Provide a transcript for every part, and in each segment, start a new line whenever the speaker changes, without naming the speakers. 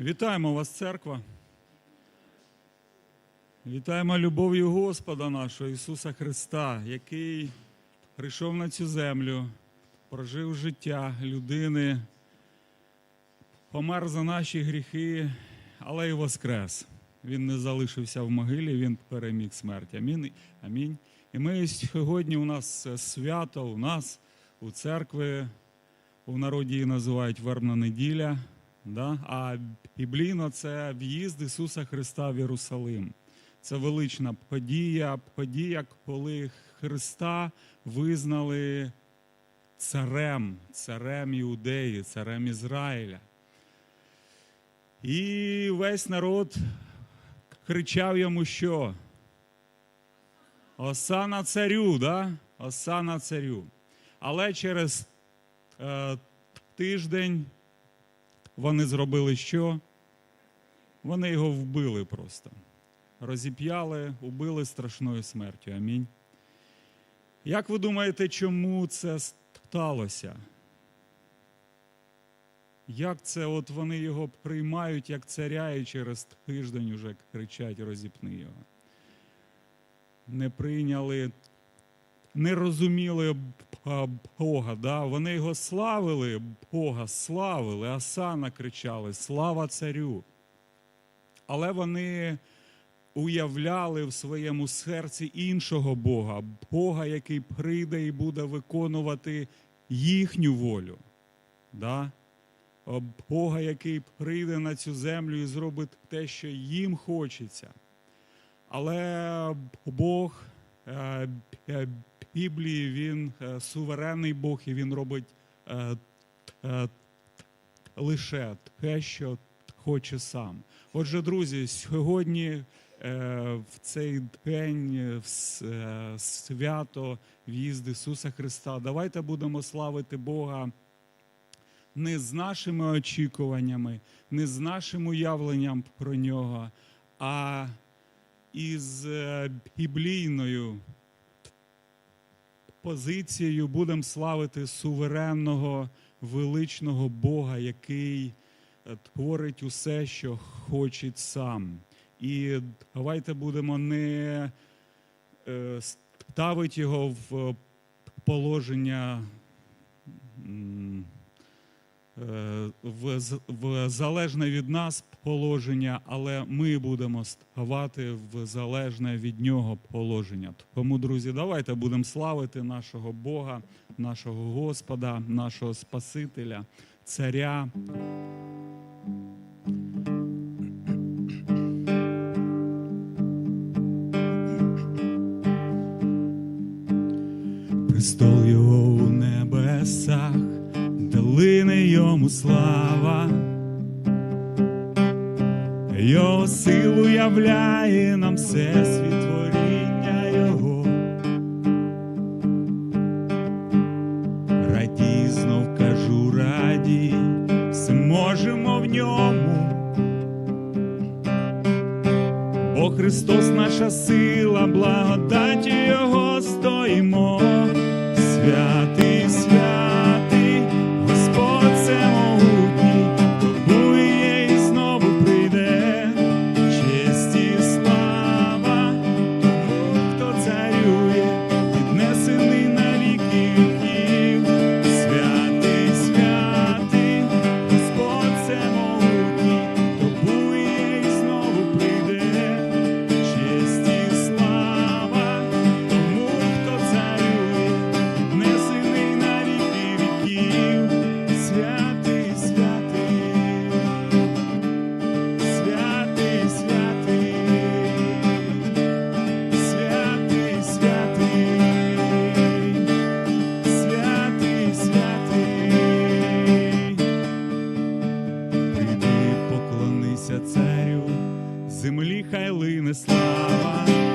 Вітаємо вас, церква. Вітаємо любов'ю Господа нашого Ісуса Христа, який прийшов на цю землю, прожив життя людини, помер за наші гріхи, але й воскрес. Він не залишився в могилі, він переміг смерть. Амінь. Амінь. І ми сьогодні у нас свято, у нас у церкві, у народі її називають Вербна неділя. Да? А біблійно це в'їзд Ісуса Христа в Єрусалим. Це велична подія, подія, коли Христа визнали царем, царем Іудеї, царем Ізраїля. І весь народ кричав йому, що? Осана царю, да? Осана царю. Але через е, тиждень вони зробили що? Вони його вбили просто. Розіп'яли, убили страшною смертю. Амінь. Як ви думаєте, чому це сталося? Як це от вони його приймають як царя і через тиждень уже кричать розіпни його? Не прийняли, не розуміли Бога. Да? Вони його славили, Бога славили, Асана кричали, слава царю. Але вони уявляли в своєму серці іншого Бога, Бога, який прийде і буде виконувати їхню волю. Да? Бога, який прийде на цю землю і зробить те, що їм хочеться. Але Бог е, е, Біблії він е, суверенний Бог, і він робить е, е, лише те, що хоче сам. Отже, друзі, сьогодні в цей день в свято в'їзд Ісуса Христа. Давайте будемо славити Бога не з нашими очікуваннями, не з нашим уявленням про нього, а із біблійною позицією будемо славити суверенного, величного Бога, який е, творить усе, що хоче сам. І давайте будемо не е, ставити його в положення. е, з- в залежне від нас положення, але ми будемо ставати в залежне від нього положення. Тому, друзі, давайте будемо славити нашого Бога, нашого Господа, нашого Спасителя, Царя. Престол його у небесах, долини йому слава, його силу являє нам все світворіння Його. Раді, знов кажу, раді, все в ньому. Бо Христос наша сила, благодаті землі хай лине слава.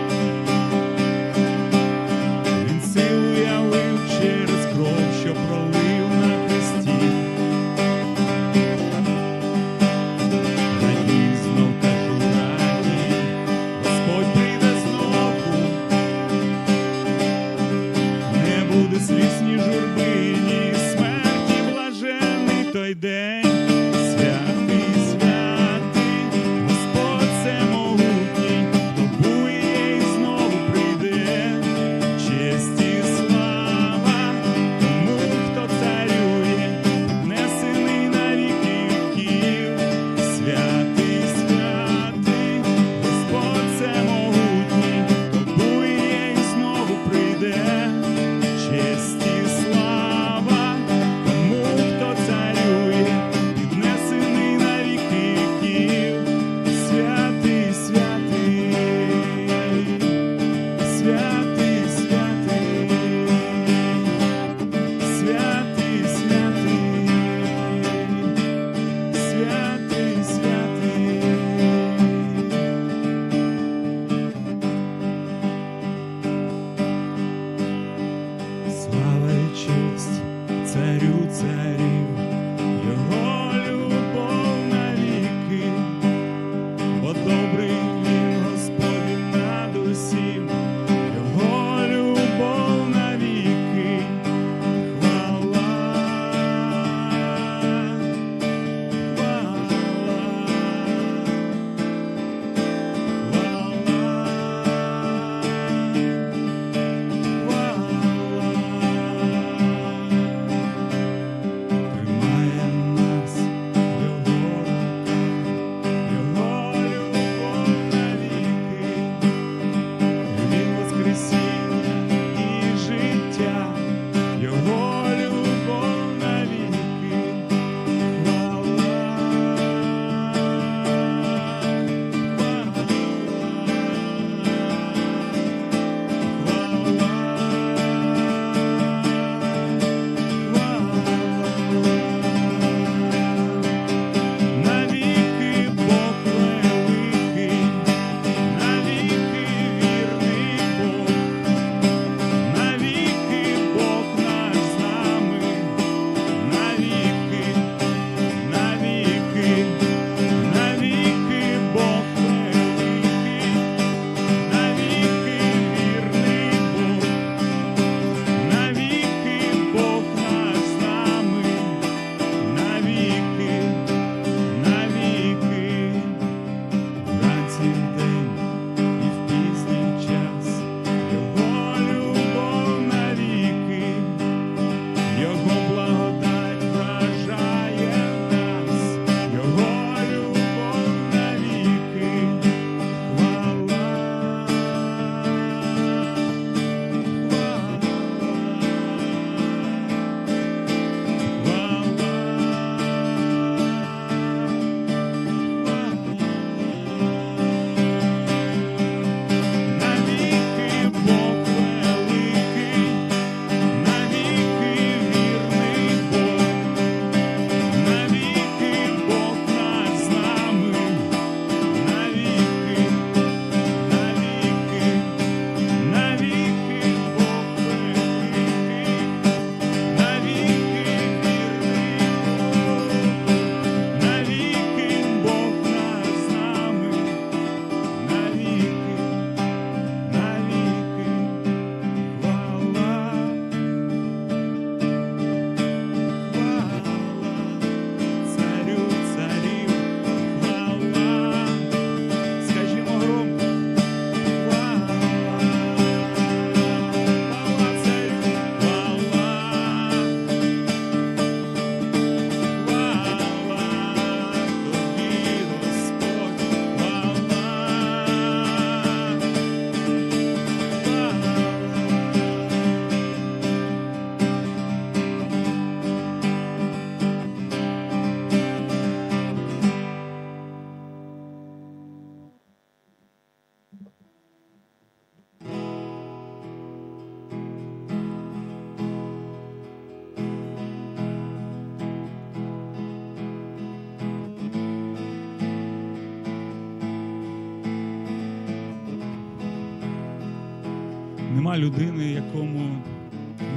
Нема людини, якому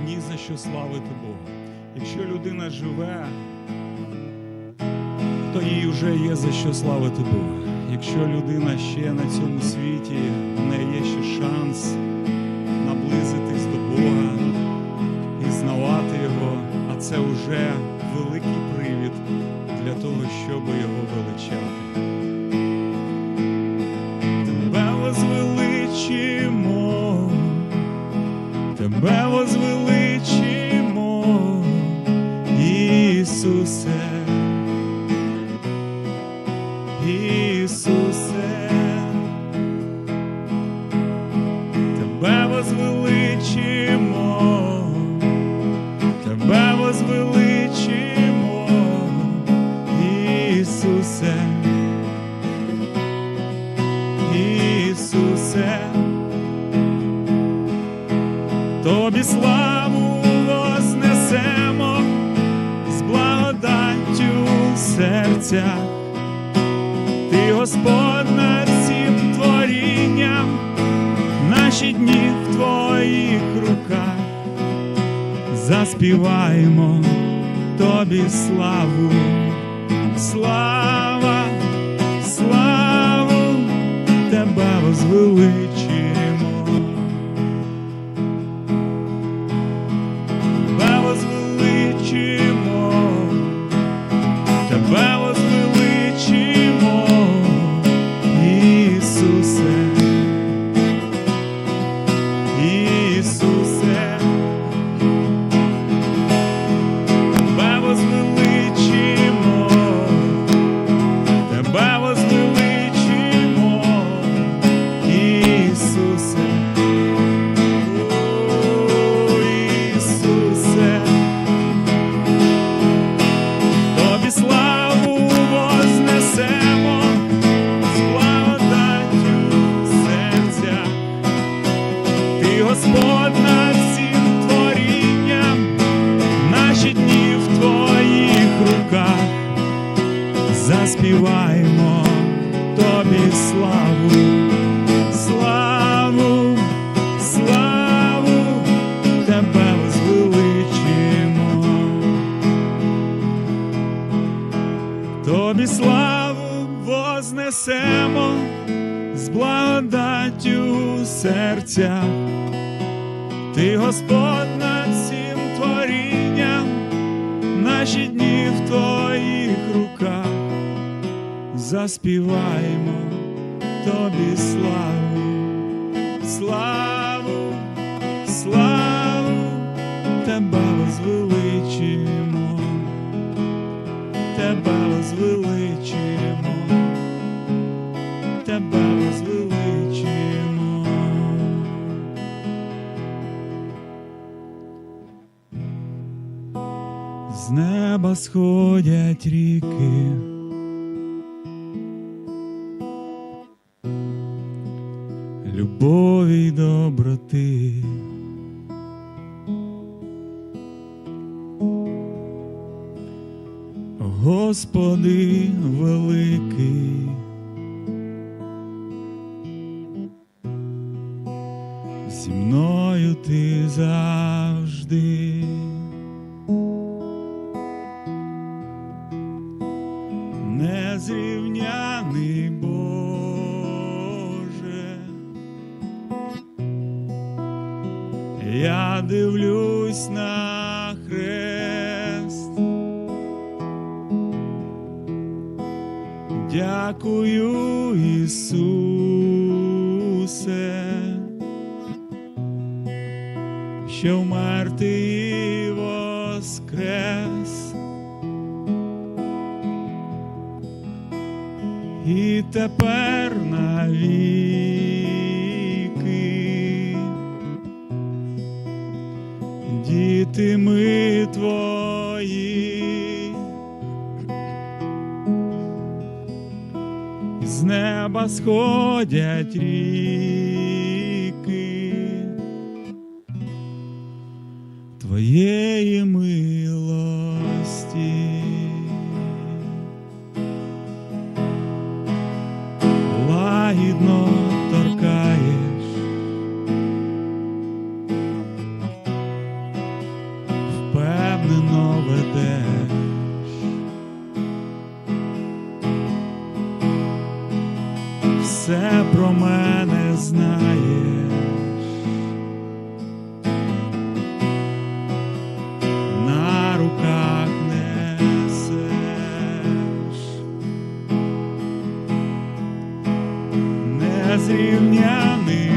ні за що славити Бога. Якщо людина живе, то їй вже є за що славити Бога. Якщо людина ще на цьому світі, в неї є ще шанс наблизитись до Бога і знавати Його, а це вже великий привід для того, щоб його величати. life. славу, славу тебе возвеличимо, тебе возвеличимо, тебе возвеличимо. З неба сходять ріки. Любові й доброти. Господи великий, зі мною ти завжди. Я неба сходять ріки. Твоєї Незрівняний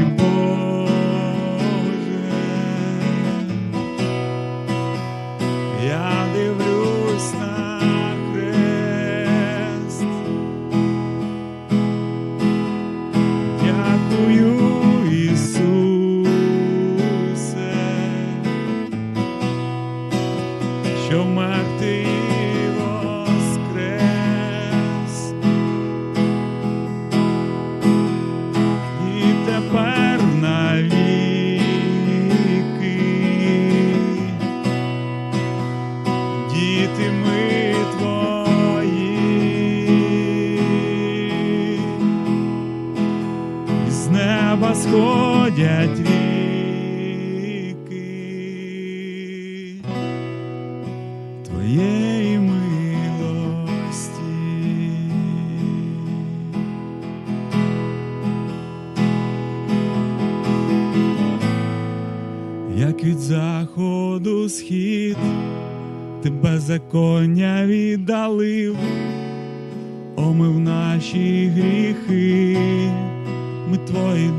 Неба сходять ріки Твоєї милості. Як від заходу схід, ти беззаконня віддалив, омив наші гріхи ми твої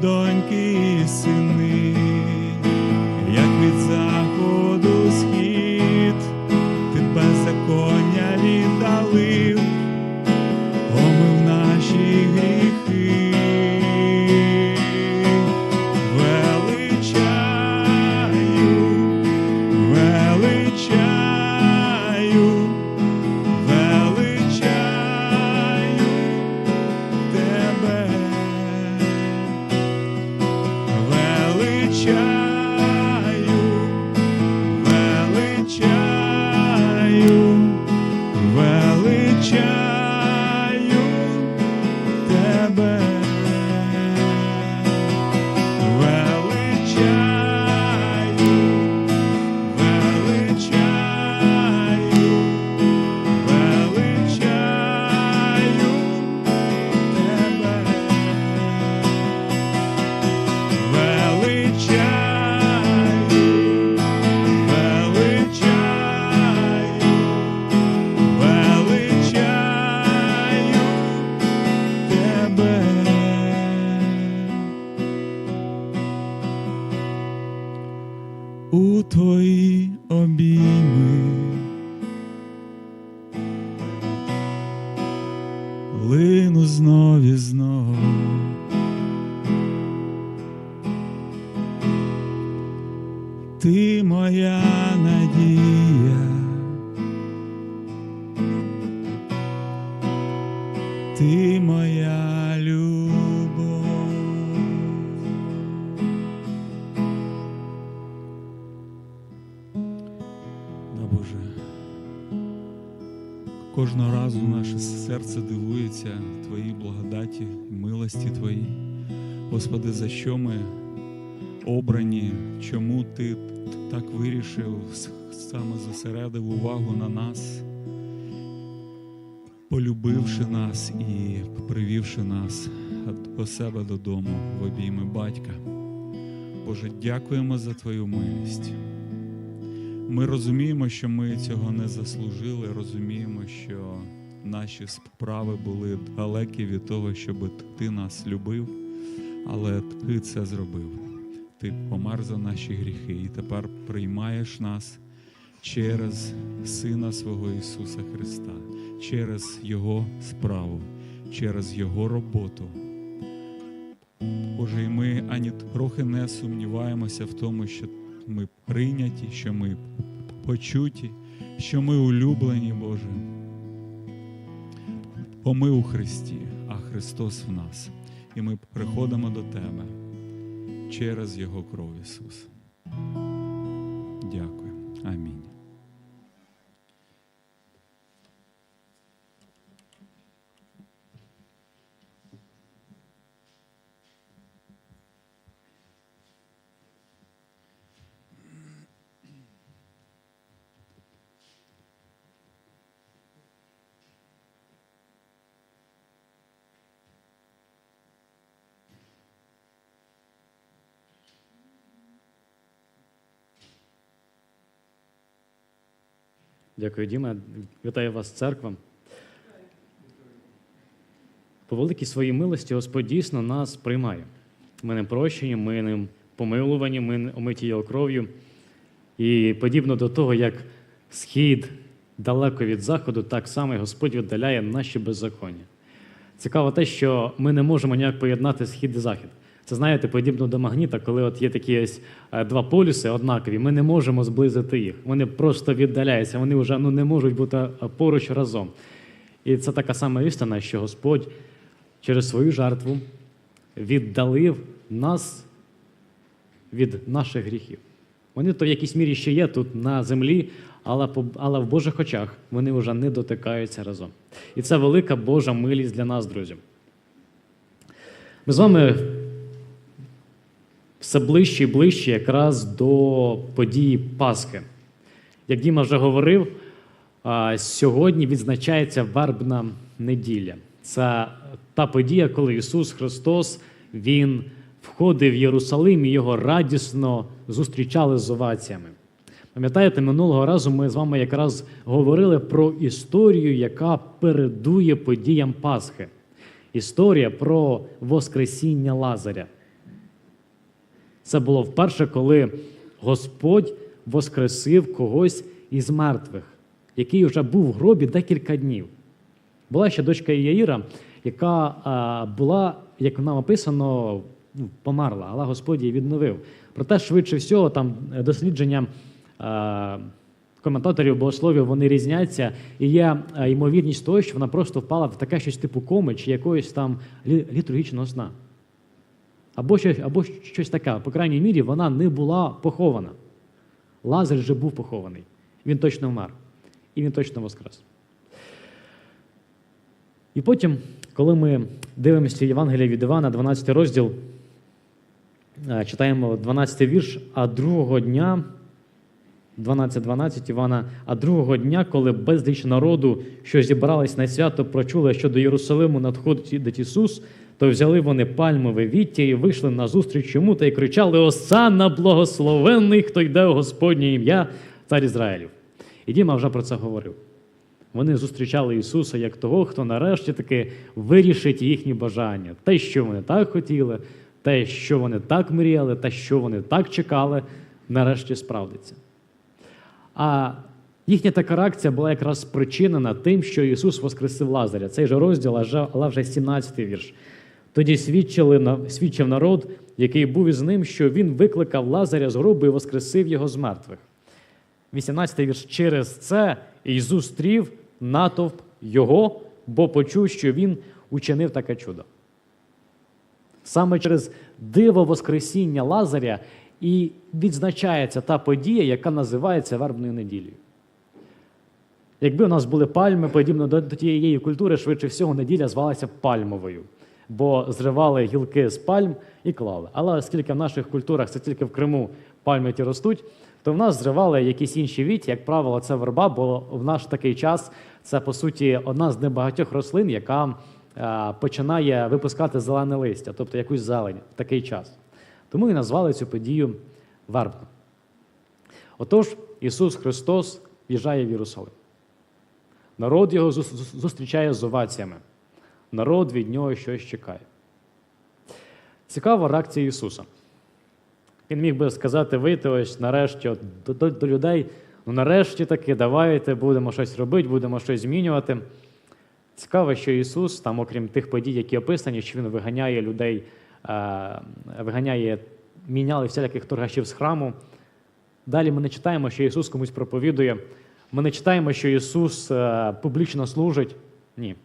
серце дивується Твоїй благодаті, милості Твоїй. Господи, за що ми обрані, чому Ти так вирішив, саме зосередив увагу на нас, полюбивши нас і привівши нас до себе додому в обійми батька. Боже, дякуємо за Твою милість. Ми розуміємо, що ми цього не заслужили, розуміємо, що наші справи були далекі від того, щоб ти нас любив, але ти це зробив. Ти помер за наші гріхи і тепер приймаєш нас через Сина свого Ісуса Христа, через Його справу, через Його роботу. Боже, і ми ані трохи не сумніваємося в тому, що ми прийняті, що ми почуті, що ми улюблені, Боже. Бо ми у Христі, а Христос в нас. І ми приходимо до Тебе через Його кров, Ісус. Дякую. Амінь.
Дякую, Діма. Вітаю вас, церква. По великій своїй милості Господь дійсно нас приймає. Ми не прощені, ми не помилувані, ми не омиті його кров'ю. І подібно до того, як схід далеко від заходу, так само Господь віддаляє наші беззаконня. Цікаво те, що ми не можемо ніяк поєднати схід і захід. Це знаєте, подібно до магніта, коли от є такі ось е, два полюси однакові, ми не можемо зблизити їх. Вони просто віддаляються, вони вже ну, не можуть бути е, поруч разом. І це така сама істина, що Господь через свою жертву віддалив нас від наших гріхів. Вони то в якійсь мірі ще є тут на землі, але, але в Божих очах вони вже не дотикаються разом. І це велика Божа милість для нас, друзі. Ми з вами все ближче і ближче якраз до події Пасхи. Як Діма вже говорив, сьогодні відзначається вербна неділя. Це та подія, коли Ісус Христос Він входив в Єрусалим і його радісно зустрічали з оваціями. Пам'ятаєте, минулого разу ми з вами якраз говорили про історію, яка передує подіям Пасхи. Історія про Воскресіння Лазаря. Це було вперше, коли Господь воскресив когось із мертвих, який вже був в гробі декілька днів. Була ще дочка Іаїра, яка була, як нам описано, ну, померла, але Господь її відновив. Проте, швидше всього, там дослідження коментаторів богословів вони різняться, і є ймовірність того, що вона просто впала в таке щось типу коми чи якогось там літургічного сна. Або щось, або щось таке. По крайній мірі, вона не була похована. Лазар вже був похований. Він точно вмер. І він точно воскрес. І потім, коли ми дивимося Євангелія від Івана, 12 розділ, е, читаємо 12 вірш, а другого дня, 12-12 Івана, а другого дня, коли безліч народу, що зібрались на свято, прочули, що до Єрусалиму надходить Ісус, то взяли вони пальмове віття і вийшли на зустріч йому та й кричали: Осанна, благословенний, хто йде у Господнє ім'я, цар Ізраїлів. І Діма вже про це говорив. Вони зустрічали Ісуса як того, хто нарешті таки вирішить їхні бажання. Те, що вони так хотіли, те, що вони так мріяли, те, що вони так чекали, нарешті справдиться. А їхня така реакція була якраз спричинена тим, що Ісус воскресив Лазаря. Цей же розділ, але вже 17 вірш. Тоді свідчили, свідчив народ, який був із ним, що він викликав Лазаря з гробу і воскресив його з мертвих. 18 вірш. Через це і зустрів натовп його, бо почув, що він учинив таке чудо. Саме через диво Воскресіння Лазаря і відзначається та подія, яка називається Вербною неділею. Якби у нас були пальми, подібно до, тієї культури, швидше всього, неділя звалася пальмовою, бо зривали гілки з пальм і клали. Але оскільки в наших культурах це тільки в Криму пальми ті ростуть, то в нас зривали якісь інші віті, як правило, це верба, бо в наш такий час це по суті одна з небагатьох рослин, яка е, починає випускати зелене листя, тобто якусь зелень в такий час. Тому і назвали цю подію вербна. Отож, Ісус Христос в'їжджає в Єрусалим. Народ його зус- зус- зустрічає з оваціями. Народ від нього щось чекає. Цікава реакція Ісуса. Він міг би сказати, вийти ось нарешті от, до, до, до людей, ну нарешті таки, давайте будемо щось робити, будемо щось змінювати. Цікаво, що Ісус, там, окрім тих подій, які описані, що Він виганяє людей, е, виганяє, міняли всіляких торгашів з храму. Далі ми не читаємо, що Ісус комусь проповідує. Ми не читаємо, що Ісус е, публічно служить. Ні.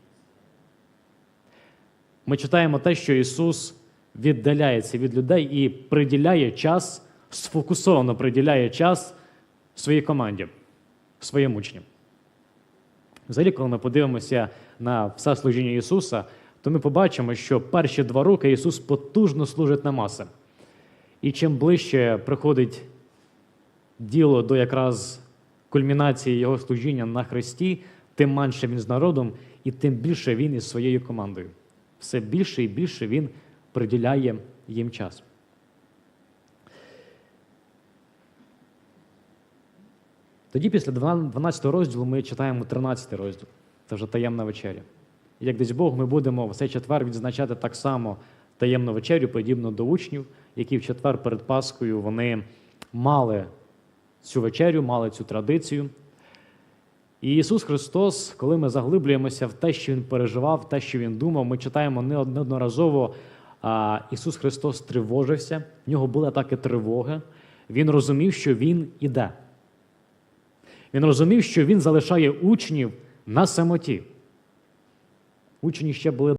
Ми читаємо те, що Ісус віддаляється від людей і приділяє час, сфокусовано приділяє час своїй команді, своїм учням. Взагалі, коли ми подивимося на все служіння Ісуса, то ми побачимо, що перші два роки Ісус потужно служить на маси. І чим ближче приходить діло до якраз кульмінації Його служіння на Христі, тим менше він з народом, і тим більше він із своєю командою. Все більше і більше він приділяє їм час. Тоді, після 12 розділу, ми читаємо 13 розділ. Це вже таємна вечеря. Як десь Бог, ми будемо в цей четвер відзначати так само таємну вечерю, подібно до учнів, які в четвер перед Паскою вони мали цю вечерю, мали цю традицію. І Ісус Христос, коли ми заглиблюємося в те, що Він переживав, те, що Він думав, ми читаємо неодноразово, Ісус Христос тривожився, в нього були атаки тривоги. Він розумів, що Він іде. Він розумів, що Він залишає учнів на самоті. Учні ще були